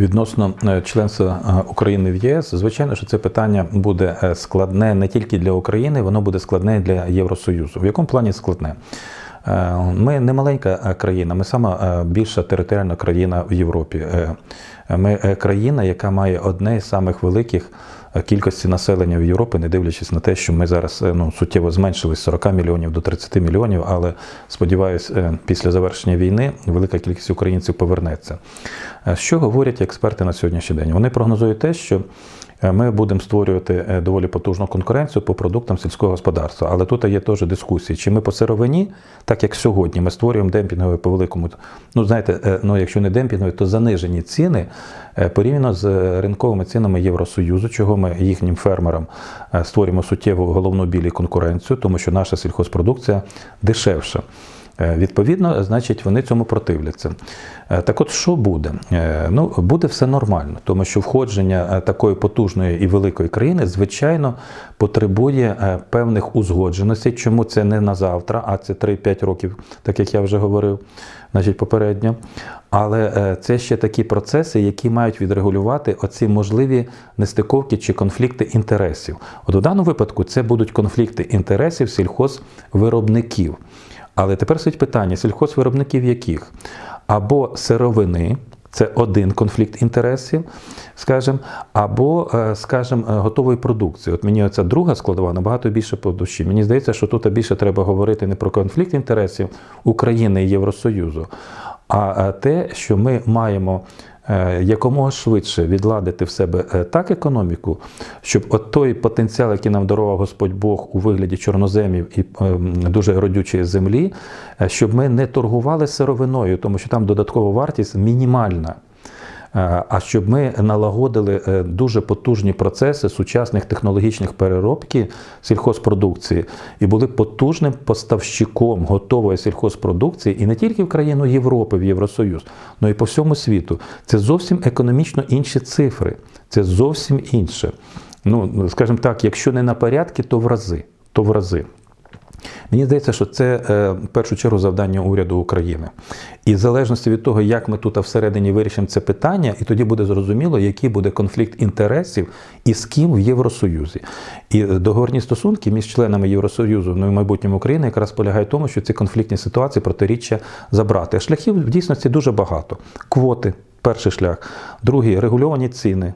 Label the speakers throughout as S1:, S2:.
S1: Відносно е, членства е, України в ЄС, звичайно, що це питання буде е, складне не тільки для України, воно буде складне для Євросоюзу. В якому плані складне? Ми не маленька країна, ми сама більша територіальна країна в Європі. Ми країна, яка має одне з самих великих кількості населення в Європі, не дивлячись на те, що ми зараз е, ну, суттєво зменшили з 40 мільйонів до 30 мільйонів, але сподіваюся, е, після завершення війни велика кількість українців повернеться. Е, Що говорять експерти на сьогоднішній день? Вони прогнозують те, що ми будемо створювати е, доволі потужну конкуренцію по продуктам сільського господарства. Але тут є теж дискусії, чи ми по сировині, так як сьогодні, ми створюємо демпінгові по великому, ну знаєте, е, ну якщо не демпінгові, то занижені ціни е, порівняно з ринковими цінами Євросоюзу, чого ми їхнім фермерам е, створюємо суттєву головну білі конкуренцію, тому що наша сільхозпродукція дешевша. Е, Відповідно, значить, вони цьому противляться. Е, Так от, що буде? Е, Ну, буде все нормально, тому що входження такої потужної і великої країни, звичайно, потребує певних узгодженостей. Чому це не на завтра, а це 3-5 років, так як я вже говорив, значить, попередньо. Але це ще такі процеси, які мають відрегулювати оці можливі нестиковки чи конфлікти інтересів. От у даному випадку це будуть конфлікти інтересів сільхозвиробників. Але тепер суть питання: сільхозвиробників яких? Або сировини, це один конфлікт інтересів, скажімо, або, е, скажімо, е, готової продукції. От мені ця друга складова набагато більше по душі. Мені здається, що тут більше треба говорити не про конфлікт інтересів України і Євросоюзу, а е, те, що ми маємо якомога швидше відладити в себе е, так економіку, щоб от той потенціал, який нам дарував Господь Бог у вигляді чорноземів і ем, дуже родючої землі, е, щоб ми не торгували сировиною, тому що там додаткова вартість мінімальна. Е, А щоб ми налагодили е, дуже потужні процеси сучасних технологічних переробки сільхозпродукції і були потужним поставщиком готової сільхозпродукції і не тільки в країну Європи, в Євросоюз, але й по всьому світу. Це зовсім економічно інші цифри. Це зовсім інше. Ну, скажімо так, якщо не на порядки, то в рази. То в рази. Мені здається, що це е, в першу чергу завдання уряду України. І в залежності від того, як ми тут всередині вирішимо це питання, і тоді буде зрозуміло, який буде конфлікт інтересів і з ким в Євросоюзі. І договорні стосунки між членами Євросоюзу, ну і майбутньому України, якраз полягають в тому, що ці конфліктні ситуації протиріччя забрати. Шляхів в дійсності дуже багато. Квоти перший шлях, другий регульовані ціни.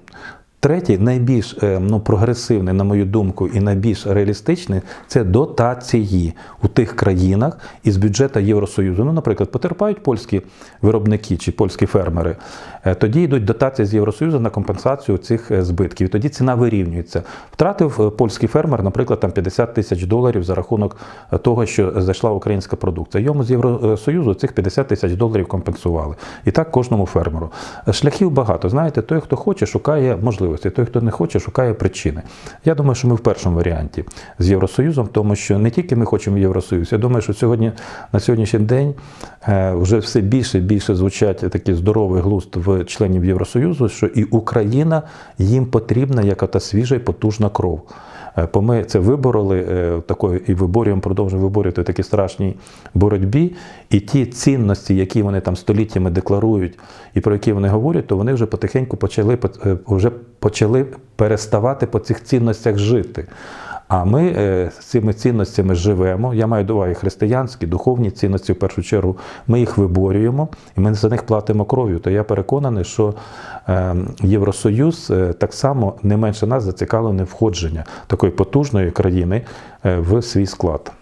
S1: Третій, найбільш е, ну, прогресивний, на мою думку, і найбільш реалістичний це дотації у тих країнах із бюджету Євросоюзу. Ну, наприклад, потерпають польські виробники чи польські фермери. Е, Тоді йдуть дотації з Євросоюзу на компенсацію цих е, збитків. І тоді ціна вирівнюється. Втратив польський фермер, наприклад, там 50 тисяч доларів за рахунок того, що зайшла українська продукція. Йому з Євросоюзу цих 50 тисяч доларів компенсували. І так кожному фермеру. Шляхів багато. Знаєте, той, хто хоче, шукає можливості, той, хто не хоче, шукає причини. Я думаю, що ми в першому варіанті з Євросоюзом, тому що не тільки ми хочемо Євросоюз. Я думаю, що сьогодні на сьогоднішній день е, вже все більше і більше звучать такий здоровий глузд в членів Євросоюзу, що і Україна їм потрібна як та свіжа і потужна кров. Е, Бо ми це вибороли е, такою і виборюємо, продовжуємо виборювати в такій страшній боротьбі. І ті цінності, які вони там століттями декларують і про які вони говорять, то вони вже потихеньку почали е, вже почали переставати по цих цінностях жити. А ми е, з цими цінностями живемо. Я маю до уваги християнські, духовні цінності в першу чергу. Ми їх виборюємо і ми за них платимо кров'ю. То я переконаний, що е, Євросоюз е, так само не менше нас зацікавлений входження такої потужної країни в свій склад.